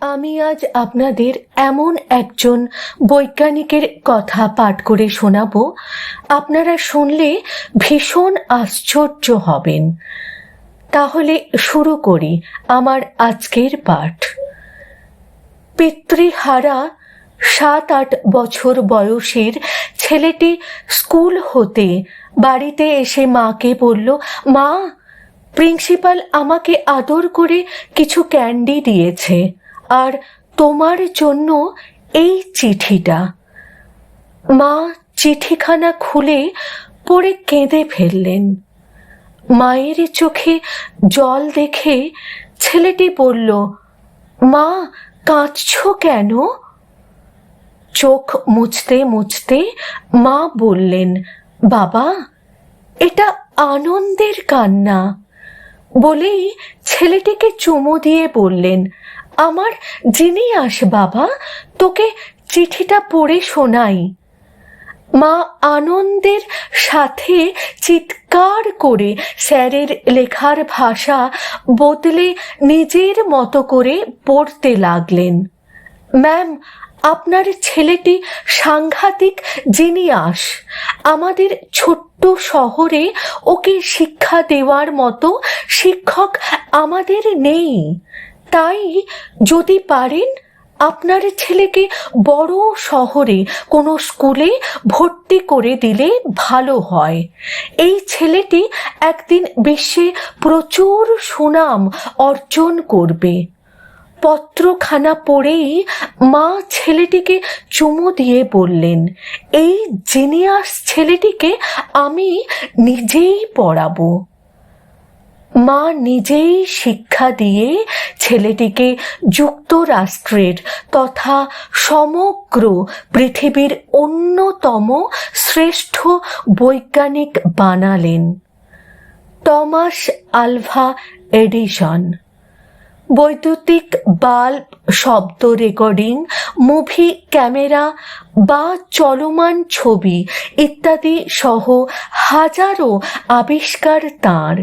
আমি আজ আপনাদের এমন একজন বৈজ্ঞানিকের কথা পাঠ করে শোনাবো। আপনারা শুনলে ভীষণ আশ্চর্য হবেন। তাহলে শুরু করি আমার আজকের পাঠ। পিতৃহারা সাত আট বছর বয়সের ছেলেটি স্কুল হতে বাড়িতে এসে মাকে বলল, মা, প্রিন্সিপাল আমাকে আদর করে কিছু ক্যান্ডি দিয়েছে। আর তোমার জন্য এই চিঠিটা। মা চিঠিখানা খুলে পড়ে কেঁদে ফেললেন। মায়ের চোখে জল দেখে ছেলেটি বলল, মা, কাঁদছ কেন? চোখ মুছতে মুছতে মা বললেন, বাবা, এটা আনন্দের কান্না। বলেই ছেলেটিকে চুমু দিয়ে বললেন আমার জিনিয়াস বাবা, তোকে চিঠিটা পড়ে শোনাই। মা আনন্দের সাথে চিৎকার করে স্যারের লেখার ভাষা বদলে নিজের মতো করে পড়তে লাগলেন। ম্যাম, আপনার ছেলেটি সাংঘাতিক জিনিয়াস। আমাদের ছোট্ট শহরে ওকে শিক্ষা দেওয়ার মতো শিক্ষক আমাদের নেই। তাই যদি পারেন, আপনার ছেলেকে বড় শহরে কোনো স্কুলে ভর্তি করে দিলে ভালো হয়। এই ছেলেটি একদিন বিশ্বে প্রচুর সুনাম অর্জন করবে। পত্রখানা পড়েই মা ছেলেটিকে চুমু দিয়ে বললেন, এই জিনিয়াস ছেলেটিকে আমি নিজেই পড়াবো। মা নিজেই শিক্ষা দিয়ে ছেলেটিকে যুক্তরাষ্ট্রের তথা সমগ্র পৃথিবীর অন্যতম শ্রেষ্ঠ বৈজ্ঞানিক বানালেন। টমাস আলভা এডিশন বৈদ্যুতিক বাল্ব শব্দ রেকর্ডিং, মুভি ক্যামেরা বা চলমান ছবি ইত্যাদি সহ হাজারো আবিষ্কার তাঁর।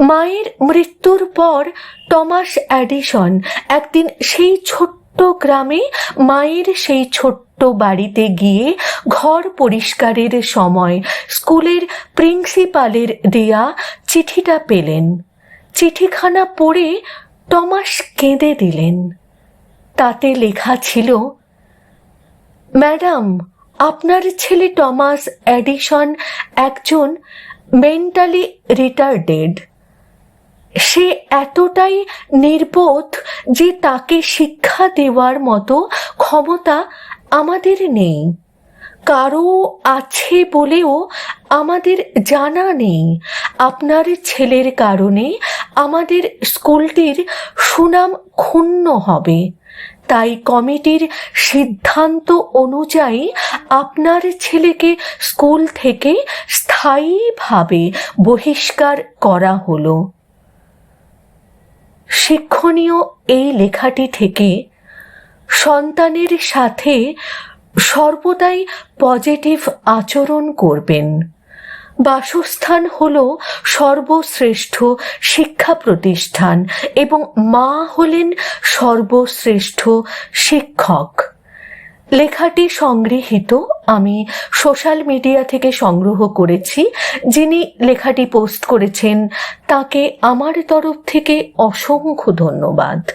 মায়ের মৃত্যুর পর টমাস অ্যাডিসন একদিন সেই ছোট্ট গ্রামে মায়ের সেই ছোট্ট বাড়িতে গিয়ে ঘর পরিষ্কারের সময় স্কুলের প্রিন্সিপালের দেয়া চিঠিটা পেলেন। চিঠিখানা পড়ে টমাস কেঁদে দিলেন। তাতে লেখা ছিল, ম্যাডাম, আপনার ছেলে টমাস অ্যাডিসন একজন মেন্টালি রিটার্ডেড। সে এতটাই নির্বোধ যে তাকে শিক্ষা দেওয়ার মতো ক্ষমতা আমাদের নেই। কারও আছে বলেও আমাদের জানা নেই। আপনার ছেলের কারণে আমাদের স্কুলটির সুনাম ক্ষুণ্ণ হবে। তাই কমিটির সিদ্ধান্ত অনুযায়ী আপনার ছেলেকে স্কুল থেকে স্থায়ীভাবে বহিষ্কার করা হলো। শিক্ষণীয় এই লেখাটি থেকে সন্তানের সাথে সর্বদাই পজিটিভ আচরণ করবেন। বাসস্থান হল সর্বশ্রেষ্ঠ শিক্ষা প্রতিষ্ঠান এবং মা হলেন সর্বশ্রেষ্ঠ শিক্ষক। লেখাটি সংগৃহীত। আমি সোশ্যাল মিডিয়া থেকে সংগ্রহ করেছি। যিনি লেখাটি পোস্ট করেছেন, তাকে আমার তরফ থেকে অসংখ্য ধন্যবাদ।